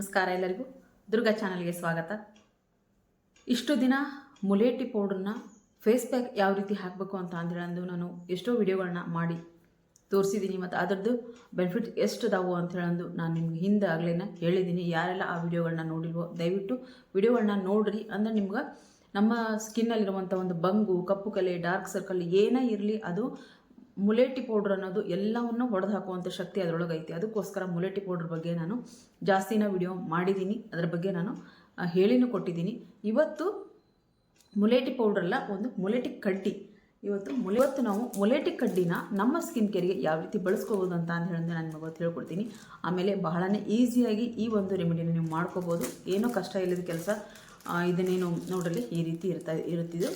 ನಮಸ್ಕಾರ ಎಲ್ಲರಿಗೂ. ದುರ್ಗಾ ಚಾನಲ್ಗೆ ಸ್ವಾಗತ. ಇಷ್ಟು ದಿನ ಮುಲೇಟಿ ಪೌಡ್ರನ್ನ ಫೇಸ್ ಪ್ಯಾಕ್ ಯಾವ ರೀತಿ ಹಾಕಬೇಕು ಅಂತ ಅಂದೇಳಂದು ನಾನು ಎಷ್ಟೋ ವಿಡಿಯೋಗಳನ್ನ ಮಾಡಿ ತೋರಿಸಿದ್ದೀನಿ ಮತ್ತು ಅದರದ್ದು ಬೆನಿಫಿಟ್ ಎಷ್ಟು ಅದಾವು ಅಂತ ಹೇಳಂದು ನಾನು ನಿಮ್ಗೆ ಹಿಂದೆ ಆಗ್ಲೇನ ಹೇಳಿದ್ದೀನಿ. ಯಾರೆಲ್ಲ ಆ ವಿಡಿಯೋಗಳನ್ನ ನೋಡಿಲ್ವೋ, ದಯವಿಟ್ಟು ವಿಡಿಯೋಗಳನ್ನ ನೋಡ್ರಿ ಅಂದ್ರೆ ನಿಮ್ಗೆ ನಮ್ಮ ಸ್ಕಿನ್ನಲ್ಲಿರುವಂಥ ಒಂದು ಬಂಗು, ಕಪ್ಪು ಕಲೆ, ಡಾರ್ಕ್ ಸರ್ಕಲ್ ಏನೇ ಇರಲಿ ಅದು ಮುಲೇಟಿ ಪೌಡ್ರ್ ಅನ್ನೋದು ಎಲ್ಲವನ್ನು ಹೊಡೆದು ಹಾಕುವಂಥ ಶಕ್ತಿ ಅದರೊಳಗೆ ಐತಿ. ಅದಕ್ಕೋಸ್ಕರ ಮುಲೇಟಿ ಪೌಡ್ರ್ ಬಗ್ಗೆ ನಾನು ಜಾಸ್ತಿನ ವಿಡಿಯೋ ಮಾಡಿದ್ದೀನಿ ಅದರ ಬಗ್ಗೆ ನಾನು ಹೇಳಿನೂ ಕೊಟ್ಟಿದ್ದೀನಿ ಇವತ್ತು ಮುಲೇಟಿ ಪೌಡ್ರಲ್ಲ ಒಂದು ಮುಲೇಟಿ ಕಡ್ಡಿ. ಇವತ್ತು ಇವತ್ತು ನಾವು ಮುಲೇಟಿ ಕಡ್ಡಿನ ನಮ್ಮ ಸ್ಕಿನ್ ಕೇರಿಗೆ ಯಾವ ರೀತಿ ಬಳಸ್ಕೋಬೋದು ಅಂತ ಅಂತ ಹೇಳಿದ್ರೆ ನಾನು ನಿಮಗೆ ಹೇಳ್ಕೊಡ್ತೀನಿ. ಆಮೇಲೆ ಬಹಳನೇ ಈಸಿಯಾಗಿ ಈ ಒಂದು ರೆಮಿಡಿನ ನೀವು ಮಾಡ್ಕೋಬೋದು. ಏನೂ ಕಷ್ಟ ಇಲ್ಲದ ಕೆಲಸ ಇದನ್ನೇನು ನೋಡಲಿ ಈ ರೀತಿ ಇರ್ತಾ ಇರುತ್ತಿದ್ದು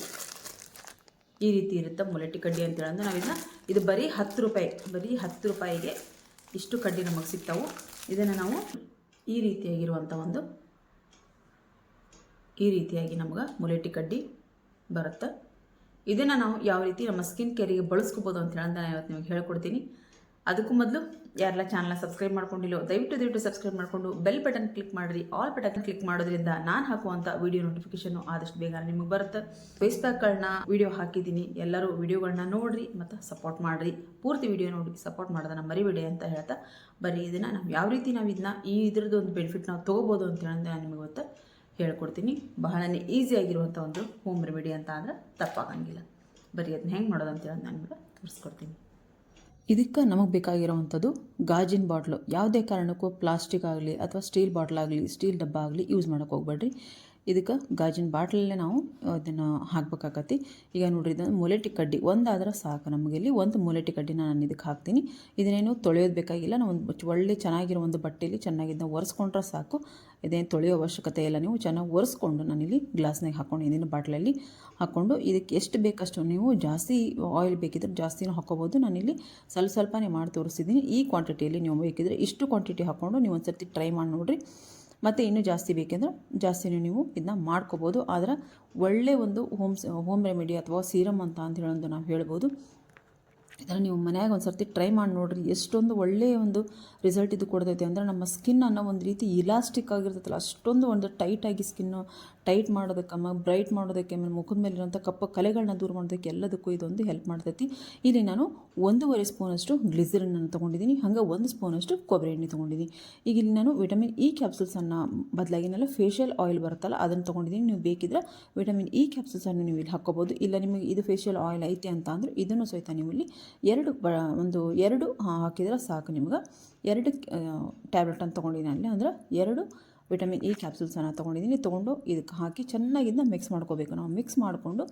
ಈ ರೀತಿ ಇರುತ್ತೆ ಮುಲೆಟಿ ಕಡ್ಡಿ ಅಂತ ಹೇಳಂದ್ರೆ ನಾವು ಇದನ್ನ ಇದು ಬರೀ ಹತ್ತು ರೂಪಾಯಿ, ಬರೀ ಹತ್ತು ರೂಪಾಯಿಗೆ ಇಷ್ಟು ಕಡ್ಡಿ ನಮಗೆ ಸಿಗ್ತಾವು. ಇದನ್ನು ನಾವು ಈ ರೀತಿಯಾಗಿರುವಂಥ ಒಂದು ಈ ರೀತಿಯಾಗಿ ನಮ್ಗೆ ಮುಲೆಟಿ ಕಡ್ಡಿ ಬರುತ್ತೆ. ಇದನ್ನು ನಾವು ಯಾವ ರೀತಿ ನಮ್ಮ ಸ್ಕಿನ್ ಕೇರಿಗೆ ಬಳಸ್ಕೋಬೋದು ಅಂತ ಹೇಳಂದ್ರೆ ನಾನು ಇವತ್ತು ನಿಮಗೆ ಹೇಳ್ಕೊಡ್ತೀನಿ. ಅದಕ್ಕೂ ಮೊದಲು ಯಾರೆಲ್ಲ ಚಾನಲ್ನ ಸಬ್ಸ್ಕ್ರೈಬ್ ಮಾಡ್ಕೊಂಡಿಲ್ಲೋ ದಯವಿಟ್ಟು ದಯವಿಟ್ಟು ಸಬ್ಸ್ಕ್ರೈಬ್ ಮಾಡಿಕೊಂಡು ಬೆಲ್ ಬಟನ್ ಕ್ಲಿಕ್ ಮಾಡಿರಿ. ಆಲ್ ಬಟನ್ ಕ್ಲಿಕ್ ಮಾಡೋದ್ರಿಂದ ನಾನು ಹಾಕುವಂಥ ವಿಡಿಯೋ ನೋಟಿಫಿಕೇಶನ್ ಆದಷ್ಟು ಬೇಗ ನಿಮಗೆ ಬರುತ್ತೆ. ಫೇಸ್ಬುಕ್ಗಳನ್ನ ವಿಡಿಯೋ ಹಾಕಿದ್ದೀನಿ. ಎಲ್ಲರೂ ವಿಡಿಯೋಗಳನ್ನ ನೋಡಿರಿ ಮತ್ತು ಸಪೋರ್ಟ್ ಮಾಡಿರಿ. ಪೂರ್ತಿ ವಿಡಿಯೋ ನೋಡಿ ಸಪೋರ್ಟ್ ಮಾಡೋದನ್ನ ಮರಿಬೇಡಿ ಅಂತ ಹೇಳ್ತಾ ಬರೀ ಇದನ್ನು ನಾವು ಯಾವ ರೀತಿ ನಾವು ಇದನ್ನ ಈ ಇದ್ರದ್ದು ಒಂದು ಬೆನಿಫಿಟ್ ನಾವು ತೊಗೋಬೋದು ಅಂತ ಹೇಳಿ ನಾನು ನಿಮಗೆ ಗೊತ್ತಾ ಹೇಳ್ಕೊಡ್ತೀನಿ. ಬಹಳನೇ ಈಸಿಯಾಗಿರುವಂಥ ಒಂದು ಹೋಮ್ ರೆಮಿಡಿ ಅಂತ ಅಂದರೆ ತಪ್ಪಾಗಂಗಿಲ್ಲ. ಬರೀ ಅದನ್ನ ಹೆಂಗೆ ಮಾಡೋದು ಅಂತೇಳಿ ನಾನು ನಿಮಗೆ ತೋರಿಸ್ಕೊಡ್ತೀನಿ. ಇದಕ್ಕೆ ನಮಗೆ ಬೇಕಾಗಿರೋವಂಥದ್ದು ಗಾಜಿನ ಬಾಟ್ಲು. ಯಾವುದೇ ಕಾರಣಕ್ಕೂ ಪ್ಲಾಸ್ಟಿಕ್ ಆಗಲಿ ಅಥವಾ ಸ್ಟೀಲ್ ಬಾಟ್ಲಾಗಲಿ ಸ್ಟೀಲ್ ಡಬ್ಬ ಆಗಲಿ ಯೂಸ್ ಮಾಡೋಕ್ಕೆ ಹೋಗ್ಬೇಡ್ರಿ. ಇದಕ್ಕೆ ಗಾಜಿನ ಬಾಟ್ಲಲ್ಲೇ ನಾವು ಇದನ್ನು ಹಾಕ್ಬೇಕಾಗತ್ತೆ ಈಗ ನೋಡ್ರಿ ಇದು ಮುಲೆಟಿ ಕಡ್ಡಿ, ಒಂದಾದ್ರೆ ಸಾಕು ನಮಗೆ ಇಲ್ಲಿ. ಒಂದು ಮುಲೆಟಿ ಕಡ್ಡಿನ ನಾನು ಇದಕ್ಕೆ ಹಾಕ್ತೀನಿ. ಇದನ್ನೇನು ತೊಳೆಯೋದು ಬೇಕಾಗಿಲ್ಲ. ನಾವು ಒಂದು ಒಳ್ಳೆ ಚೆನ್ನಾಗಿರೋ ಒಂದು ಬಟ್ಟೆಯಲ್ಲಿ ಚೆನ್ನಾಗಿ ಒರೆಸ್ಕೊಂಡ್ರೆ ಸಾಕು. ಇದೇನು ತೊಳೆಯೋ ಅವಶ್ಯಕತೆ ಇಲ್ಲ ನೀವು. ಚೆನ್ನಾಗಿ ಒರೆಸ್ಕೊಂಡು ನಾನಿಲ್ಲಿ ಗ್ಲಾಸ್ನಾಗ ಇದನ್ನು ಬಾಟ್ಲಲ್ಲಿ ಹಾಕ್ಕೊಂಡು ಇದಕ್ಕೆ ಎಷ್ಟು ಬೇಕಷ್ಟು ನೀವು ಜಾಸ್ತಿ ಆಯಿಲ್ ಬೇಕಿದ್ರೆ ಜಾಸ್ತಿನೂ ಹಾಕೋಬೋದು. ನಾನಿಲ್ಲಿ ಸ್ವಲ್ಪ ಸ್ವಲ್ಪನೇ ಮಾಡಿ ತೋರಿಸಿದ್ದೀನಿ ಈ ಕ್ವಾಂಟಿಟಿಯಲ್ಲಿ ನೀವು ಬೇಕಿದ್ರೆ ಇಷ್ಟು ಕ್ವಾಂಟಿಟಿ ಹಾಕ್ಕೊಂಡು ನೀವು ಒಂದು ಸರ್ತಿ ಟ್ರೈ ಮಾಡಿ ನೋಡಿರಿ. ಮತ್ತು ಇನ್ನೂ ಜಾಸ್ತಿ ಬೇಕೆಂದ್ರೆ ಜಾಸ್ತಿನೂ ನೀವು ಇದನ್ನ ಮಾಡ್ಕೋಬೋದು. ಆದರೆ ಒಳ್ಳೆಯ ಒಂದು ಹೋಮ್ ಹೋಮ್ ರೆಮಿಡಿ ಅಥವಾ ಸೀರಮ್ ಅಂತ ಅಂತ ಹೇಳೋದು ನಾವು ಹೇಳ್ಬೋದು. ಇದನ್ನು ನೀವು ಮನ್ಯಾಗ ಒಂದು ಸರ್ತಿ ಟ್ರೈ ಮಾಡಿ ನೋಡ್ರಿ, ಎಷ್ಟೊಂದು ಒಳ್ಳೆಯ ಒಂದು ರಿಸಲ್ಟ್ ಇದು ಕೊಡ್ತೈತೆ. ಅಂದರೆ ನಮ್ಮ ಸ್ಕಿನ್ ಅನ್ನೋ ಒಂದು ರೀತಿ ಇಲಾಸ್ಟಿಕ್ ಆಗಿರ್ತೈತಲ್ಲ, ಅಷ್ಟೊಂದು ಒಂದು ಟೈಟಾಗಿ ಸ್ಕಿನ್ನು ಟೈಟ್ ಮಾಡೋದಕ್ಕೆ ಆಮೇಲೆ ಬ್ರೈಟ್ ಮಾಡೋದಕ್ಕೆ, ಆಮೇಲೆ ಮುಖದ ಮೇಲಿರೋಂಥ ಕಪ್ಪು ಕಲೆಗಳನ್ನ ದೂರ ಮಾಡೋದಕ್ಕೆ ಎಲ್ಲದಕ್ಕೂ ಇದೊಂದು ಹೆಲ್ಪ್ ಮಾಡ್ತೈತಿ. ಇಲ್ಲಿ ನಾನು ಒಂದೂವರೆ ಸ್ಪೂನಷ್ಟು ಗ್ಲಿಸರಿನನ್ನು ತೊಗೊಂಡಿದ್ದೀನಿ, ಹಾಗೆ ಒಂದು ಸ್ಪೂನಷ್ಟು ಕೊಬ್ಬರಿ ಎಣ್ಣೆ ತೊಗೊಂಡಿದ್ದೀನಿ. ಈಗ ಇಲ್ಲಿ ನಾನು ವಿಟಮಿನ್ ಇ ಕ್ಯಾಪ್ಸೂಲ್ಸನ್ನು ಬದಲಾಗಿನೆಲ್ಲ ಫೇಶಿಯಲ್ ಆಯಿಲ್ ಬರುತ್ತಲ್ಲ, ಅದನ್ನು ತೊಗೊಂಡಿದ್ದೀನಿ. ನೀವು ಬೇಕಿದ್ರೆ ವಿಟಮಿನ್ ಇ ಕ್ಯಾಪ್ಸುಲ್ಸನ್ನು ನೀವು ಇಲ್ಲಿ ಹಾಕ್ಕೋಬೋದು. ಇಲ್ಲ ನಿಮಗೆ ಇದು ಫೇಶಿಯಲ್ ಆಯಿಲ್ ಐತೆ ಅಂತ ಅಂದರೆ, ಇದನ್ನು ಸಹಿತ ನೀವು ಇಲ್ಲಿ ಎರಡು, ಬ, ಒಂದು ಎರಡು ಹಾಕಿದ್ರೆ ಸಾಕು ನಿಮ್ಗೆ. ಎರಡು ಟ್ಯಾಬ್ಲೆಟ್ ಅಂತ ತೊಗೊಂಡಿದ್ದೀನಿ ಅಲ್ಲಿ. ಅಂದ್ರೆ ಎರಡು ವಿಟಮಿನ್ ಇ ಕ್ಯಾಪ್ಸೂಲ್ಸನ್ನು ತೊಗೊಂಡಿದ್ದೀನಿ. ತೊಗೊಂಡು ಇದಕ್ಕೆ ಹಾಕಿ ಚೆನ್ನಾಗಿ ಇದನ್ನ ಮಿಕ್ಸ್ ಮಾಡ್ಕೋಬೇಕು ನಾವು. ಮಿಕ್ಸ್ ಮಾಡಿಕೊಂಡು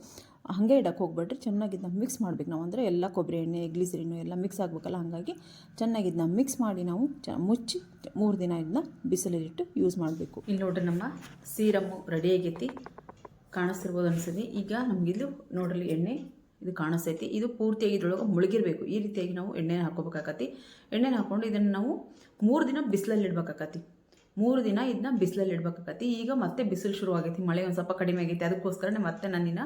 ಹಾಗೆ ಇಡಕ್ಕೆ ಹೋಗ್ಬಿಟ್ರೆ ಚೆನ್ನಾಗಿ ಇದನ್ನ ಮಿಕ್ಸ್ ಮಾಡ್ಬೇಕು ನಾವು. ಅಂದರೆ ಎಲ್ಲ ಕೊಬ್ಬರಿ ಎಣ್ಣೆ ಗ್ಲಿಸರಿನು ಎಲ್ಲ ಮಿಕ್ಸ್ ಆಗಬೇಕಲ್ಲ, ಹಾಗಾಗಿ ಚೆನ್ನಾಗಿ ಇದನ್ನ ಮಿಕ್ಸ್ ಮಾಡಿ ನಾವು ಚ, ಮುಚ್ಚಿ ಮೂರು ದಿನ ಇದನ್ನ ಬಿಸಿಲಲ್ಲಿಟ್ಟು ಯೂಸ್ ಮಾಡಬೇಕು. ಇಲ್ಲಿ ನೋಡ್ರಿ ನಮ್ಮ ಸೀರಮ್ಮು ರೆಡಿ ಆಗೈತಿ. ಕಾಣಿಸ್ತಿರ್ಬೋದು ಅನ್ಸತಿ ಈಗ ನಮಗಿದು ನೋಡ್ರಿ ಎಣ್ಣೆ ಇದು ಕಾಣಿಸ್ತೈತಿ. ಇದು ಪೂರ್ತಿಯಾಗಿ ಇದ್ರೊಳಗೆ ಮುಳುಗಿರಬೇಕು. ಈ ರೀತಿಯಾಗಿ ನಾವು ಎಣ್ಣೆನ ಹಾಕೋಬೇಕಾಕತಿ ಎಣ್ಣೆನ ಹಾಕ್ಕೊಂಡು ಇದನ್ನು ನಾವು ಮೂರು ದಿನ ಬಿಸಿಲಲ್ಲಿ ಇಡ್ಬೇಕಾಕತಿ ಮೂರು ದಿನ ಇದನ್ನ ಬಿಸಿಲಲ್ಲಿ ಇಡ್ಬೇಕಾಕತಿ ಈಗ ಮತ್ತೆ ಬಿಸಿಲು ಶುರು ಆಗೈತಿ ಮಳೆ ಒಂದು ಸ್ವಲ್ಪ ಕಡಿಮೆ ಆಗೈತಿ. ಅದಕ್ಕೋಸ್ಕರನೇ ಮತ್ತೆ ನನ್ನ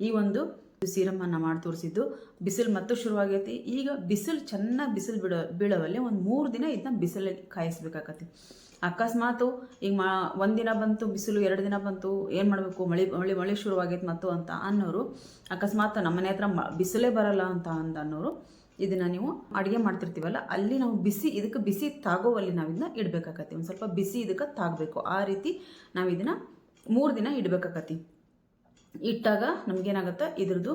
ಈ ಒಂದು ಸೀರಮನ್ನು ಮಾಡಿ ತೋರಿಸಿದ್ದು. ಬಿಸಿಲು ಮತ್ತೆ ಶುರುವಾಗೈತಿ. ಈಗ ಬಿಸಿಲು ಚೆನ್ನಾಗಿ ಬಿಸಿಲು ಬಿಡೋ, ಬೀಳೋವಲ್ಲೇ ಒಂದು ಮೂರು ದಿನ ಇದನ್ನ ಬಿಸಿಲಲ್ಲಿ ಕಾಯಿಸ್ಬೇಕಾಗತ್ತೆ ಅಕಸ್ಮಾತು ಈಗ ಮಾ ಒಂದಿನ ಬಂತು, ಬಿಸಿಲು ಎರಡು ದಿನ ಬಂತು, ಏನು ಮಾಡಬೇಕು? ಮಳೆ ಮಳೆ ಮಳೆ ಶುರುವಾಗೈತೆ ಮತ್ತು ಅಂತ ಅನ್ನೋರು, ಅಕಸ್ಮಾತ್ ನಮ್ಮ ಮನೆ ಹತ್ರ ಬಿಸಿಲೇ ಬರಲ್ಲ ಅಂತ ಅಂದ ಅನ್ನೋರು ಇದನ್ನು ನೀವು ಅಡುಗೆ ಮಾಡ್ತಿರ್ತೀವಲ್ಲ, ಅಲ್ಲಿ ನಾವು ಬಿಸಿ, ಇದಕ್ಕೆ ಬಿಸಿ ತಾಗೋವಲ್ಲಿ ನಾವು ಇದನ್ನ ಇಡಬೇಕಾಗತ್ತೆ ಒಂದು ಸ್ವಲ್ಪ ಬಿಸಿ ಇದಕ್ಕೆ ತಾಗಬೇಕು. ಆ ರೀತಿ ನಾವು ಇದನ್ನು ಮೂರು ದಿನ ಇಡಬೇಕಾಕತಿ ಇಟ್ಟಾಗ ನಮಗೇನಾಗುತ್ತೆ? ಇದ್ರದ್ದು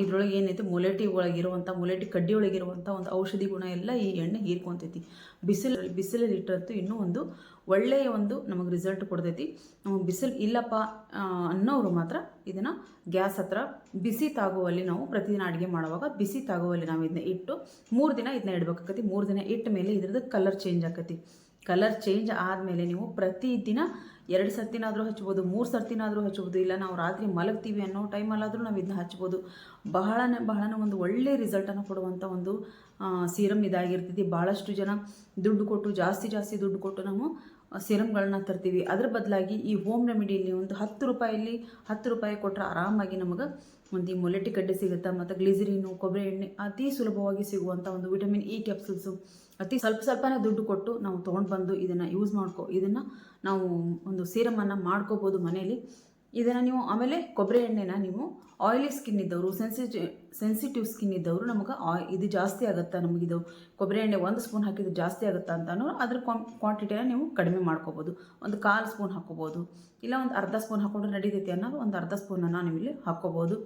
ಇದ್ರೊಳಗೆ ಏನೈತೆ? ಮೊಲೆಟಿ ಒಳಗಿರುವಂಥ ಮೊಲೆಟಿ ಕಡ್ಡಿ ಒಳಗಿರುವಂಥ ಒಂದು ಔಷಧಿ ಗುಣ ಎಲ್ಲ ಈ ಎಣ್ಣೆ ಹೀರ್ಕೊತೈತಿ. ಬಿಸಿಲು ಬಿಸಿಲಲ್ಲಿ ಇಟ್ಟಂತೂ ಇನ್ನೂ ಒಂದು ಒಳ್ಳೆಯ ಒಂದು ನಮಗೆ ರಿಸಲ್ಟ್ ಕೊಡ್ತೈತಿ. ಬಿಸಿಲು ಇಲ್ಲಪ್ಪ ಅನ್ನೋರು ಮಾತ್ರ ಇದನ್ನು ಗ್ಯಾಸ್ ಹತ್ರ ಬಿಸಿ ತಾಗುವಲ್ಲಿ ನಾವು ಪ್ರತಿದಿನ ಅಡುಗೆ ಮಾಡುವಾಗ ಬಿಸಿ ತಾಗುವಲ್ಲಿ ನಾವು ಇದನ್ನ ಇಟ್ಟು ಮೂರು ದಿನ ಇದನ್ನ ಇಡಬೇಕಾಕತಿ. ಮೂರು ದಿನ ಇಟ್ಟ ಮೇಲೆ ಇದ್ರದ್ದು ಕಲರ್ ಚೇಂಜ್ ಆಕತಿ. ಕಲರ್ ಚೇಂಜ್ ಆದಮೇಲೆ ನೀವು ಪ್ರತಿದಿನ ಎರಡು ಸರ್ತಿನಾದರೂ ಹಚ್ಬೋದು, ಮೂರು ಸರ್ತಿನಾದರೂ ಹಚ್ಬೋದು, ಇಲ್ಲ ನಾವು ರಾತ್ರಿ ಮಲಗ್ತೀವಿ ಅನ್ನೋ ಟೈಮಲ್ಲಾದರೂ ನಾವು ಇದನ್ನ ಹಚ್ಬೋದು. ಬಹಳನೇ ಬಹಳನೇ ಒಂದು ಒಳ್ಳೆ ರಿಸಲ್ಟನ್ನು ಕೊಡುವಂಥ ಒಂದು ಸೀರಮ್ ಇದಾಗಿರ್ತೈತಿ. ಭಾಳಷ್ಟು ಜನ ದುಡ್ಡು ಕೊಟ್ಟು, ಜಾಸ್ತಿ ಜಾಸ್ತಿ ದುಡ್ಡು ಕೊಟ್ಟು ನಾವು ಸಿರಮ್ಗಳನ್ನ ತರ್ತೀವಿ. ಅದ್ರ ಬದಲಾಗಿ ಈ ಹೋಮ್ ರೆಮಿಡಿಯಲ್ಲಿ ಒಂದು ಹತ್ತು ರೂಪಾಯಲ್ಲಿ, ಹತ್ತು ರೂಪಾಯಿ ಕೊಟ್ಟರೆ ಆರಾಮಾಗಿ ನಮಗೆ ಒಂದು ಈ ಮೊಲೆಟಿ ಕಡ್ಡೆ ಸಿಗುತ್ತೆ, ಮತ್ತು ಗ್ಲಿಸರಿನು ಕೊಬ್ಬರಿ ಎಣ್ಣೆ ಅತಿ ಸುಲಭವಾಗಿ ಸಿಗುವಂಥ ಒಂದು ವಿಟಮಿನ್ ಇ ಕ್ಯಾಪ್ಸೂಲ್ಸು ಅತಿ ಸ್ವಲ್ಪ ಸ್ವಲ್ಪನೇ ದುಡ್ಡು ಕೊಟ್ಟು ನಾವು ತೊಗೊಂಡು ಬಂದು ಇದನ್ನು ಯೂಸ್ ಮಾಡ್ಕೊ ಇದನ್ನು ನಾವು ಒಂದು ಸೀರಮನ್ನು ಮಾಡ್ಕೋಬೋದು ಮನೇಲಿ. ಇದನ್ನು ನೀವು ಆಮೇಲೆ ಕೊಬ್ಬರಿ ಎಣ್ಣೆನ ನೀವು ಆಯಿಲಿ ಸ್ಕಿನ್ ಇದ್ದವರು ಸೆನ್ಸಿಟಿ ಸೆನ್ಸಿಟಿವ್ ಸ್ಕಿನ್ ಇದ್ದವರು ನಮಗೆ ಆಯ್ ಇದು ಜಾಸ್ತಿ ಆಗುತ್ತಾ ನಮಗಿದು ಕೊಬ್ಬರಿ ಎಣ್ಣೆ ಒಂದು ಸ್ಪೂನ್ ಹಾಕಿದ್ರೆ ಜಾಸ್ತಿ ಆಗುತ್ತಾ ಅಂತ ಅನ್ನೋರು ಅದ್ರ ಕ್ವಾಂಟಿಟಿನ ನೀವು ಕಡಿಮೆ ಮಾಡ್ಕೋಬೋದು. ಒಂದು ಕಾಲು ಸ್ಪೂನ್ ಹಾಕ್ಕೋಬೋದು ಇಲ್ಲ ಒಂದು ಅರ್ಧ ಸ್ಪೂನ್ ಹಾಕ್ಕೊಂಡ್ರೆ ನಡೀತೈತಿ ಅನ್ನೋದು ಒಂದು ಅರ್ಧ ಸ್ಪೂನನ್ನು ನೀವು ಇಲ್ಲಿ ಹಾಕ್ಕೋಬೋದು.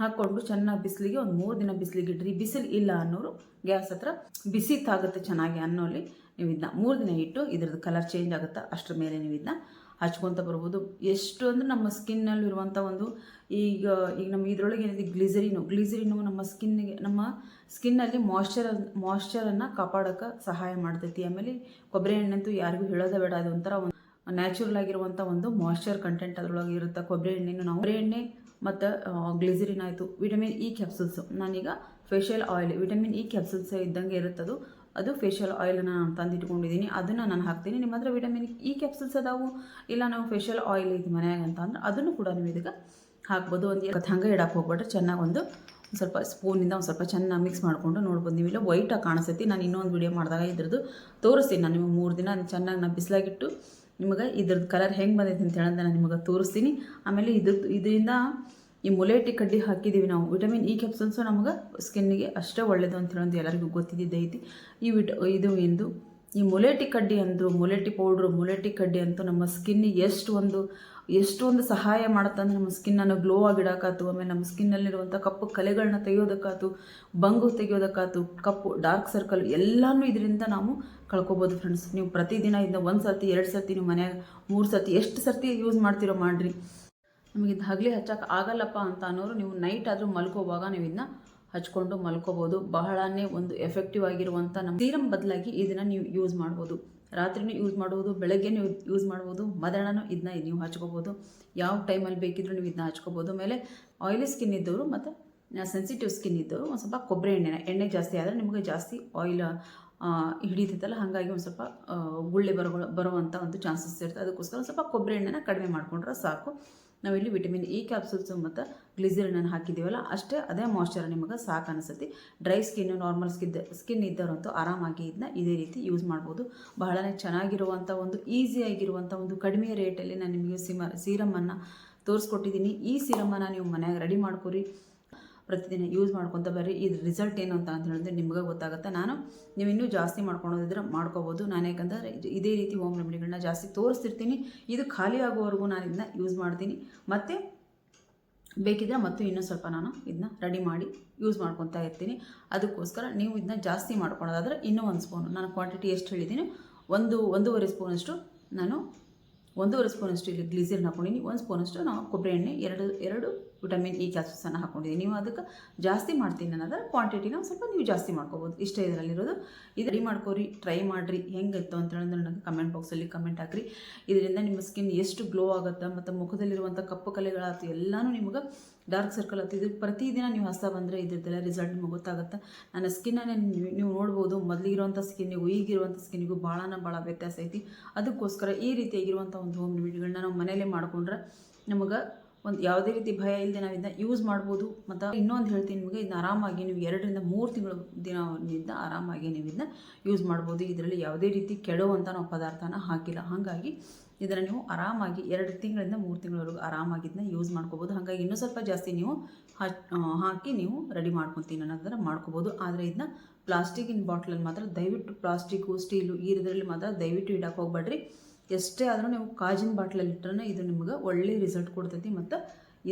ಹಾಕ್ಕೊಂಡು ಚೆನ್ನಾಗಿ ಬಿಸಿಲಿಗೆ ಒಂದು ಮೂರು ದಿನ ಬಿಸಿಲಿಗೆ ಇಡ್ರಿ ಬಿಸಿಲು ಇಲ್ಲ ಅನ್ನೋರು ಗ್ಯಾಸ್ ಹತ್ರ ಬಿಸಿ ತಾಗುತ್ತೆ ಚೆನ್ನಾಗಿ ಅನ್ನೋಲ್ಲಿ ನೀವು ಇದನ್ನ ಮೂರು ದಿನ ಇಟ್ಟು ಇದ್ರದ್ದು ಕಲರ್ ಚೇಂಜ್ ಆಗುತ್ತೆ ಅಷ್ಟರ ಮೇಲೆ ನೀವು ಇದನ್ನ ಹಚ್ಕೊತ ಬರ್ಬೋದು. ಎಷ್ಟು ಅಂದರೆ ನಮ್ಮ ಸ್ಕಿನ್ನಲ್ಲಿರುವಂಥ ಒಂದು ಈಗ ಈಗ ನಮ್ಮ ಇದರೊಳಗೆ ಏನಿದೆ, ಗ್ಲಿಸರಿನು. ಗ್ಲಿಸರಿನು ನಮ್ಮ ಸ್ಕಿನ್ನಿಗೆ ನಮ್ಮ ಸ್ಕಿನ್ನಲ್ಲಿ ಮಾಯ್ಶ್ಚರ್ ಮಾಯ್ಶ್ಚರನ್ನು ಕಾಪಾಡೋಕ್ಕೆ ಸಹಾಯ ಮಾಡ್ತೈತಿ. ಆಮೇಲೆ ಕೊಬ್ಬರಿ ಎಣ್ಣೆ ಅಂತೂ ಯಾರಿಗೂ ಹೇಳೋದೇ ಬೇಡ. ಅದು ಒಂಥರ ಒಂದು ನ್ಯಾಚುರಲ್ ಆಗಿರುವಂಥ ಒಂದು ಮಾಯ್ಶ್ಚರ್ ಕಂಟೆಂಟ್ ಅದರೊಳಗೆ ಇರುತ್ತೆ. ಕೊಬ್ಬರಿ ಎಣ್ಣೆನು ನಾವು ಕೊಬ್ಬರಿ ಎಣ್ಣೆ ಮತ್ತು ಗ್ಲಿಸರಿನ್ ಆಯಿತು. ವಿಟಮಿನ್ ಇ ಕ್ಯಾಪ್ಸುಲ್ಸು ನಾನೀಗ facial oil vitamin E capsules ಇದ್ದಂಗೆ ಇರುತ್ತದು. ಅದು ಫೇಶಿಯಲ್ ಆಯಿಲನ್ನು ನಾನು ತಂದಿಟ್ಕೊಂಡಿದ್ದೀನಿ. ಅದನ್ನು ನಾನು ಹಾಕ್ತೀನಿ. ನಿಮ್ಮ ಹತ್ರ ವಿಟಮಿನ್ ಇ ಕ್ಯಾಪ್ಸಲ್ಸ್ ಅದಾವು? ಇಲ್ಲ ನಾವು ಫೇಶಿಯಲ್ ಆಯಿಲ್ ಇದು ಮನೆಯಾಗ ಅಂತ ಅಂದ್ರೆ ಅದನ್ನು ಕೂಡ ನೀವು ಇದಕ್ಕೆ ಹಾಕ್ಬೋದು. ಒಂದು ಇವತ್ತು ಹಂಗೆ ಇಡಕ್ಕೆ ಹೋಗ್ಬಿಟ್ರೆ ಚೆನ್ನಾಗಿ ಒಂದು ಸ್ವಲ್ಪ ಸ್ಪೂನಿಂದ ಒಂದು ಸ್ವಲ್ಪ ಚೆನ್ನಾಗಿ ಮಿಕ್ಸ್ ಮಾಡಿಕೊಂಡು ನೋಡ್ಬೋದು. ನೀವು ಇಲ್ಲ ವೈಟಾಗಿ ಕಾಣಿಸ್ತೈತಿ. ನಾನು ಇನ್ನೊಂದು ವಿಡಿಯೋ ಮಾಡಿದಾಗ ಇದ್ರದ್ದು ತೋರಿಸ್ತೀನಿ ನಾನು ನಿಮಗೆ ಮೂರು ದಿನ ಚೆನ್ನಾಗಿ ನಾನು ಬಿಸಿಲಾಗಿಟ್ಟು ನಿಮಗೆ ಇದ್ರದ್ದು ಕಲರ್ ಹೆಂಗೆ ಬಂದೈತೆ ಅಂತ ಹೇಳೋದು ನಾನು ನಿಮಗೆ ತೋರಿಸ್ತೀನಿ. ಆಮೇಲೆ ಇದ್ರದ್ದು ಇದರಿಂದ ಈ ಮುಲೇಟಿ ಕಡ್ಡಿ ಹಾಕಿದ್ದೀವಿ ನಾವು. ವಿಟಮಿನ್ ಇ ಕ್ಯಾಪ್ಸೂಲ್ಸು ನಮಗೆ ಸ್ಕಿನ್ನಿಗೆ ಅಷ್ಟೇ ಒಳ್ಳೆಯದು ಅಂತ ಹೇಳೋದು ಎಲ್ಲರಿಗೂ ಗೊತ್ತಿದ್ದೈತಿ ಈ ವಿಟ, ಇದು ಎಂದು ಈ ಮುಲೇಟಿ ಕಡ್ಡಿ ಅಂದರು ಮುಲೇಟಿ ಪೌಡ್ರು ಮುಲೇಟಿ ಕಡ್ಡಿ ಅಂತೂ ನಮ್ಮ ಸ್ಕಿನ್ನಿಗೆ ಎಷ್ಟು ಒಂದು ಎಷ್ಟು ಒಂದು ಸಹಾಯ ಮಾಡುತ್ತೆ ಅಂದರೆ ನಮ್ಮ ಸ್ಕಿನ್ನನ್ನು ಗ್ಲೋ ಆಗಿಡೋಕ್ಕಾತು, ಆಮೇಲೆ ನಮ್ಮ ಸ್ಕಿನ್ನಲ್ಲಿರುವಂಥ ಕಪ್ಪು ಕಲೆಗಳನ್ನ ತೆಗೆಯೋದಕ್ಕಾತು, ಬಂಗು ತೆಗೆಯೋದಕ್ಕಾತು, ಕಪ್ಪು, ಡಾರ್ಕ್ ಸರ್ಕಲ್ ಎಲ್ಲನೂ ಇದರಿಂದ ನಾವು ಕಳ್ಕೊಬೋದು ಫ್ರೆಂಡ್ಸ್ ನೀವು ಪ್ರತಿದಿನ ಇದನ್ನ ಒಂದು ಸರ್ತಿ ಎರಡು ಸರ್ತಿ, ನೀವು ಮನೆಯಾಗ ಮೂರು ಸರ್ತಿ ಎಷ್ಟು ಸರ್ತಿ ಯೂಸ್ ಮಾಡ್ತೀರೋ ಮಾಡಿರಿ. ನಮಗೆ ಇದು ಹಗಲಿ ಹಚ್ಚೋಕೆ ಆಗಲ್ಲಪ್ಪ ಅಂತ ಅನ್ನೋರು ನೀವು ನೈಟ್ ಆದರೂ ಮಲ್ಕೋವಾಗ ನೀವು ಇದನ್ನ ಹಚ್ಕೊಂಡು ಮಲ್ಕೋಬೋದು. ಬಹಳನೇ ಒಂದು ಎಫೆಕ್ಟಿವ್ ಆಗಿರುವಂಥ ನಮ್ಮ ಸೀರಮ್ ಬದಲಾಗಿ ಇದನ್ನು ನೀವು ಯೂಸ್ ಮಾಡ್ಬೋದು. ರಾತ್ರಿನೂ ಯೂಸ್ ಮಾಡ್ಬೋದು, ಬೆಳಗ್ಗೆನೂ ಯೂಸ್ ಮಾಡ್ಬೋದು, ಮಧ್ಯಾಹ್ನನೂ ಇದನ್ನ ನೀವು ಹಚ್ಕೋಬೋದು. ಯಾವ ಟೈಮಲ್ಲಿ ಬೇಕಿದ್ರೂ ನೀವು ಇದನ್ನ ಹಚ್ಕೋಬೋದು. ಮೇಲೆ ಆಯಿಲಿ ಸ್ಕಿನ್ ಇದ್ದವರು ಮತ್ತು ಸೆನ್ಸಿಟಿವ್ ಸ್ಕಿನ್ ಇದ್ದವರು ಒಂದು ಸ್ವಲ್ಪ ಕೊಬ್ಬರಿ ಎಣ್ಣೆನ, ಎಣ್ಣೆ ಜಾಸ್ತಿ ಆದರೆ ನಿಮಗೆ ಜಾಸ್ತಿ ಆಯಿಲ್ ಹಿಡಿತೈತಲ್ಲ, ಹಾಗಾಗಿ ಒಂದು ಸ್ವಲ್ಪ ಗುಳ್ಳೆ ಬರೋ ಬರುವಂಥ ಒಂದು ಚಾನ್ಸಸ್ ಇರುತ್ತೆ. ಅದಕ್ಕೋಸ್ಕರ ಒಂದು ಸ್ವಲ್ಪ ಕೊಬ್ಬರಿ ಎಣ್ಣೆನ ಕಡಿಮೆ ಮಾಡಿಕೊಂಡ್ರೆ ಸಾಕು. ನಾವಿಲ್ಲಿ ವಿಟಮಿನ್ ಇ ಕ್ಯಾಪ್ಸೂಲ್ಸು ಮತ್ತು ಗ್ಲಿಸರಿನನ್ನು ಹಾಕಿದ್ದೀವಲ್ಲ, ಅಷ್ಟೇ ಅದೇ ಮಾಯ್ಶ್ಚರ್ ನಿಮಗೆ ಸಾಕು ಅನಿಸುತ್ತೆ dry skin normal skin skin ಇದ್ದವರಂತೂ ಆರಾಮಾಗಿ ಇದನ್ನ ಇದೇ ರೀತಿ ಯೂಸ್ ಮಾಡ್ಬೋದು. ಬಹಳನೇ ಚೆನ್ನಾಗಿರುವಂಥ ಒಂದು ಈಸಿಯಾಗಿರುವಂಥ ಒಂದು ಕಡಿಮೆ ರೇಟಲ್ಲಿ ನಾನು ನಿಮಗೆ ಸಿಮ ಸೀರಮನ್ನು ತೋರಿಸ್ಕೊಟ್ಟಿದ್ದೀನಿ. ಈ ಸೀರಮನ್ನು ನೀವು ಮನೆಯಾಗ ರೆಡಿ ಮಾಡ್ಕೊರಿ. ಪ್ರತಿದಿನ ಯೂಸ್ ಮಾಡ್ಕೊತ ಬರ್ರಿ. ಇದು ರಿಸಲ್ಟ್ ಏನು ಅಂತ ಅಂತ ಹೇಳಿದ್ರೆ ನಿಮ್ಗೆ ಗೊತ್ತಾಗುತ್ತೆ. ನಾನು ನೀವು ಇನ್ನೂ ಜಾಸ್ತಿ ಮಾಡ್ಕೊಳೋದಿದ್ರೆ ಮಾಡ್ಕೋಬೋದು. ನಾನು ಯಾಕಂದರೆ ಇದೇ ರೀತಿ ಹೋಮ್ ರೆಮಿಡಿಗಳನ್ನ ಜಾಸ್ತಿ ತೋರಿಸ್ತಿರ್ತೀನಿ. ಇದು ಖಾಲಿ ಆಗೋವರೆಗೂ ನಾನು ಇದನ್ನ ಯೂಸ್ ಮಾಡ್ತೀನಿ. ಮತ್ತು ಬೇಕಿದ್ರೆ ಮತ್ತು ಇನ್ನೂ ಸ್ವಲ್ಪ ನಾನು ಇದನ್ನ ರೆಡಿ ಮಾಡಿ ಯೂಸ್ ಮಾಡ್ಕೊತಾ ಇರ್ತೀನಿ. ಅದಕ್ಕೋಸ್ಕರ ನೀವು ಇದನ್ನ ಜಾಸ್ತಿ ಮಾಡ್ಕೊಳೋದಾದ್ರೆ ಇನ್ನೂ ಒಂದು ಸ್ಪೂನು ನಾನು ಕ್ವಾಂಟಿಟಿ ಎಷ್ಟು ಹೇಳಿದ್ದೀನಿ? ಒಂದು, ಒಂದೂವರೆ ಸ್ಪೂನಷ್ಟು ನಾನು ಒಂದೂವರೆ ಸ್ಪೂನಷ್ಟು ಇಲ್ಲಿ ಗ್ಲೀಸರ್ನ ಹಾಕೊಂಡಿನಿ. ಒಂದು ಸ್ಪೂನಷ್ಟು ನಾವು ಕೊಬ್ಬರಿ ಎಣ್ಣೆ, ಎರಡು ಎರಡು ವಿಟಮಿನ್ ಇ ಕ್ಯಾಪ್ಸೂಸನ್ನು ಹಾಕೊಂಡಿದ್ದೀನಿ. ನೀವು ಅದಕ್ಕೆ ಜಾಸ್ತಿ ಮಾಡ್ತೀನಿ ಅನ್ನೋದ್ರೆ ಕ್ವಾಂಟಿಟಿನ ಸ್ವಲ್ಪ ನೀವು ಜಾಸ್ತಿ ಮಾಡ್ಕೋಬೋದು. ಇಷ್ಟೇ ಇದರಲ್ಲಿರೋದು. ಇದು ರೆಡಿ ಮಾಡ್ಕೋರಿ ಟ್ರೈ ಮಾಡಿರಿ. ಹೆಂಗಿತ್ತು ಅಂತ ಹೇಳಿದ್ರೆ ನನಗೆ ಕಮೆಂಟ್ ಬಾಕ್ಸಲ್ಲಿ ಕಮೆಂಟ್ ಹಾಕ್ರಿ. ಇದರಿಂದ ನಿಮ್ಮ ಸ್ಕಿನ್ ಎಷ್ಟು ಗ್ಲೋ ಆಗುತ್ತೆ ಮತ್ತು ಮುಖದಲ್ಲಿರುವಂಥ ಕಪ್ಪು ಕಲೆಗಳಾಯ್ತು ಎಲ್ಲಾನು ನಿಮಗೆ ಡಾರ್ಕ್ ಸರ್ಕಲ್ ಆಯ್ತು ಇದು. ಪ್ರತಿದಿನ ನೀವು ಹಸ ಬಂದರೆ ಇದ್ರದ್ದೆಲ್ಲ ರಿಸಲ್ಟ್ ನಿಮಗೆ ಗೊತ್ತಾಗುತ್ತೆ. ನನ್ನ ಸ್ಕಿನ್ನನ್ನು ನೀವು ನೋಡ್ಬೋದು. ಮೊದಲಿಗಿರುವಂಥ ಸ್ಕಿನ್ನಿಗೂ ಈಗಿರುವಂಥ ಸ್ಕಿನ್ನಿಗೂ ಭಾಳನ ಭಾಳ ವ್ಯತ್ಯಾಸ ಐತಿ. ಅದಕ್ಕೋಸ್ಕರ ಈ ರೀತಿಯಾಗಿರುವಂಥ ಒಂದು ಹೋಮ್ ರೆಮಿಡಿಗಳನ್ನ ನಾವು ಮನೆಯಲ್ಲೇ ಮಾಡಿಕೊಂಡ್ರೆ ನಮಗೆ ಒಂದು ಯಾವುದೇ ರೀತಿ ಭಯ ಇಲ್ಲದೆ ನಾವು ಇದನ್ನ ಯೂಸ್ ಮಾಡ್ಬೋದು. ಮತ್ತು ಇನ್ನೊಂದು ಹೇಳ್ತೀನಿ ನಿಮಗೆ ಇದನ್ನ ಆರಾಮಾಗಿ ನೀವು ಎರಡರಿಂದ ಮೂರು ತಿಂಗಳು ದಿನದಿಂದ ಆರಾಮಾಗಿ ನೀವು ಇದನ್ನ ಯೂಸ್ ಮಾಡ್ಬೋದು. ಇದರಲ್ಲಿ ಯಾವುದೇ ರೀತಿ ಕೆಡುವಂಥ ನಾವು ಪದಾರ್ಥನ ಹಾಕಿಲ್ಲ. ಹಾಗಾಗಿ ಇದನ್ನು ನೀವು ಆರಾಮಾಗಿ ಎರಡು ತಿಂಗಳಿಂದ ಮೂರು ತಿಂಗಳವರೆಗೂ ಆರಾಮಾಗಿ ಇದನ್ನ ಯೂಸ್ ಮಾಡ್ಕೋಬೋದು. ಹಾಗಾಗಿ ಇನ್ನೂ ಸ್ವಲ್ಪ ಜಾಸ್ತಿ ನೀವು ಹಾಕಿ ನೀವು ರೆಡಿ ಮಾಡ್ಕೊತೀನಿ ಅನ್ನೋದನ್ನ ಮಾಡ್ಕೋಬೋದು. ಆದರೆ ಇದನ್ನ ಪ್ಲಾಸ್ಟಿಕ್ಕಿನ ಬಾಟ್ಲಲ್ಲಿ ಮಾತ್ರ ದಯವಿಟ್ಟು ಪ್ಲಾಸ್ಟಿಕ್ಕು ಸ್ಟೀಲು ಈ ಇದರಲ್ಲಿ ಮಾತ್ರ ದಯವಿಟ್ಟು ಇಡಕ್ಕೆ ಹೋಗ್ಬೇಡ್ರಿ. ಎಷ್ಟೇ ಆದರೂ ನೀವು ಕಾಜಿನ ಬಾಟ್ಲಲ್ಲಿ ಇಟ್ಟರೆ ಇದು ನಿಮ್ಗೆ ಒಳ್ಳೆ ರಿಸಲ್ಟ್ ಕೊಡ್ತೈತಿ ಮತ್ತು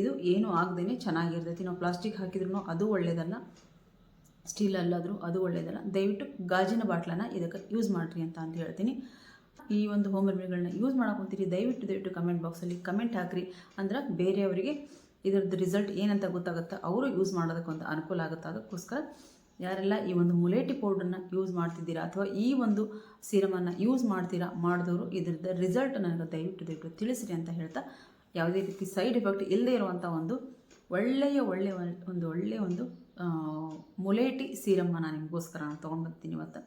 ಇದು ಏನೂ ಆಗದೇ ಚೆನ್ನಾಗಿರ್ತೈತಿ. ನಾವು ಪ್ಲಾಸ್ಟಿಕ್ ಹಾಕಿದ್ರೂ ಅದು ಒಳ್ಳೆಯದಲ್ಲ ಸ್ಟೀಲ್ ಅಲ್ಲಾದರೂ ಅದು ಒಳ್ಳೆಯದಲ್ಲ ದಯವಿಟ್ಟು ಗಾಜಿನ ಬಾಟ್ಲನ್ನ ಇದಕ್ಕೆ ಯೂಸ್ ಮಾಡಿರಿ ಅಂತ ಅಂತ ಹೇಳ್ತೀನಿ. ಈ ಒಂದು ಹೋಮ್ ರೆಮಿಡಿಗಳನ್ನ ಯೂಸ್ ಮಾಡಕೊಂತೀರಿ ದಯವಿಟ್ಟು ದಯವಿಟ್ಟು ಕಮೆಂಟ್ ಬಾಕ್ಸಲ್ಲಿ ಕಮೆಂಟ್ ಹಾಕ್ರಿ. ಅಂದ್ರೆ ಬೇರೆಯವರಿಗೆ ಇದರದ್ದು ರಿಸಲ್ಟ್ ಏನಂತ ಗೊತ್ತಾಗುತ್ತೆ, ಅವರು ಯೂಸ್ ಮಾಡೋದಕ್ಕೆ ಒಂದು ಅನುಕೂಲ ಆಗುತ್ತೆ, ಅದಕ್ಕೋಸ್ಕರ ಯಾರೆಲ್ಲ ಈ ಒಂದು ಮುಲೇಟಿ ಪೌಡ್ರನ್ನ ಯೂಸ್ ಮಾಡ್ತಿದ್ದೀರಾ ಅಥವಾ ಈ ಒಂದು ಸೀರಮನ್ನು ಯೂಸ್ ಮಾಡ್ತೀರಾ ಮಾಡಿದವರು ಇದರದ ರಿಸಲ್ಟ್ ನನಗೆ ದಯವಿಟ್ಟು ದಯವಿಟ್ಟು ತಿಳಿಸಿರಿ ಅಂತ ಹೇಳ್ತಾ ಯಾವುದೇ ರೀತಿ ಸೈಡ್ ಎಫೆಕ್ಟ್ ಇಲ್ಲದೆ ಇರುವಂಥ ಒಂದು ಒಳ್ಳೆಯ ಒಳ್ಳೆಯ ಒಂದು ಒಳ್ಳೆಯ ಒಂದು ಮುಲೇಟಿ ಸೀರಮ್ಮ ನಾನು ನಿಮಗೋಸ್ಕರ ನಾನು ತೊಗೊಂಡ್ಬರ್ತೀನಿ ಇವತ್ತು.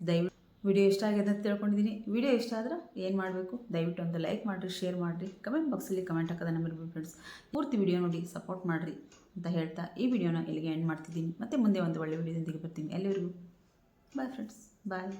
ದಯವಿಟ್ಟು ವಿಡಿಯೋ ಇಷ್ಟ ಆಗಿದೆ ಅಂತ ತಿಳ್ಕೊಂಡಿದ್ದೀನಿ. ವಿಡಿಯೋ ಇಷ್ಟ ಆದ್ರೆ ಏನು ಮಾಡಬೇಕು? ದಯವಿಟ್ಟು ಒಂದು ಲೈಕ್ ಮಾಡಿರಿ ಶೇರ್ ಮಾಡಿರಿ. ಕಮೆಂಟ್ ಬಾಕ್ಸಲ್ಲಿ ಕಮೆಂಟ್ ಹಾಕೋದ ನಮ್ಮ ಫ್ರೆಂಡ್ಸ್ ಪೂರ್ತಿ ವಿಡಿಯೋ ನೋಡಿ ಸಪೋರ್ಟ್ ಮಾಡಿರಿ. ಅಂತ ಹೇಳ್ತಾ ಈ ವಿಡಿಯೋನ ಇಲ್ಲಿಗೆ ಎಂಡ್ ಮಾಡ್ತಿದ್ದೀನಿ. ಮತ್ತೆ ಮುಂದೆ ಒಂದು ಒಳ್ಳೆ ವಿಡಿಯೋದೊಂದಿಗೆ ಬರ್ತೀನಿ. ಎಲ್ಲರಿಗೂ ಬಾಯ್ ಫ್ರೆಂಡ್ಸ್ ಬಾಯ್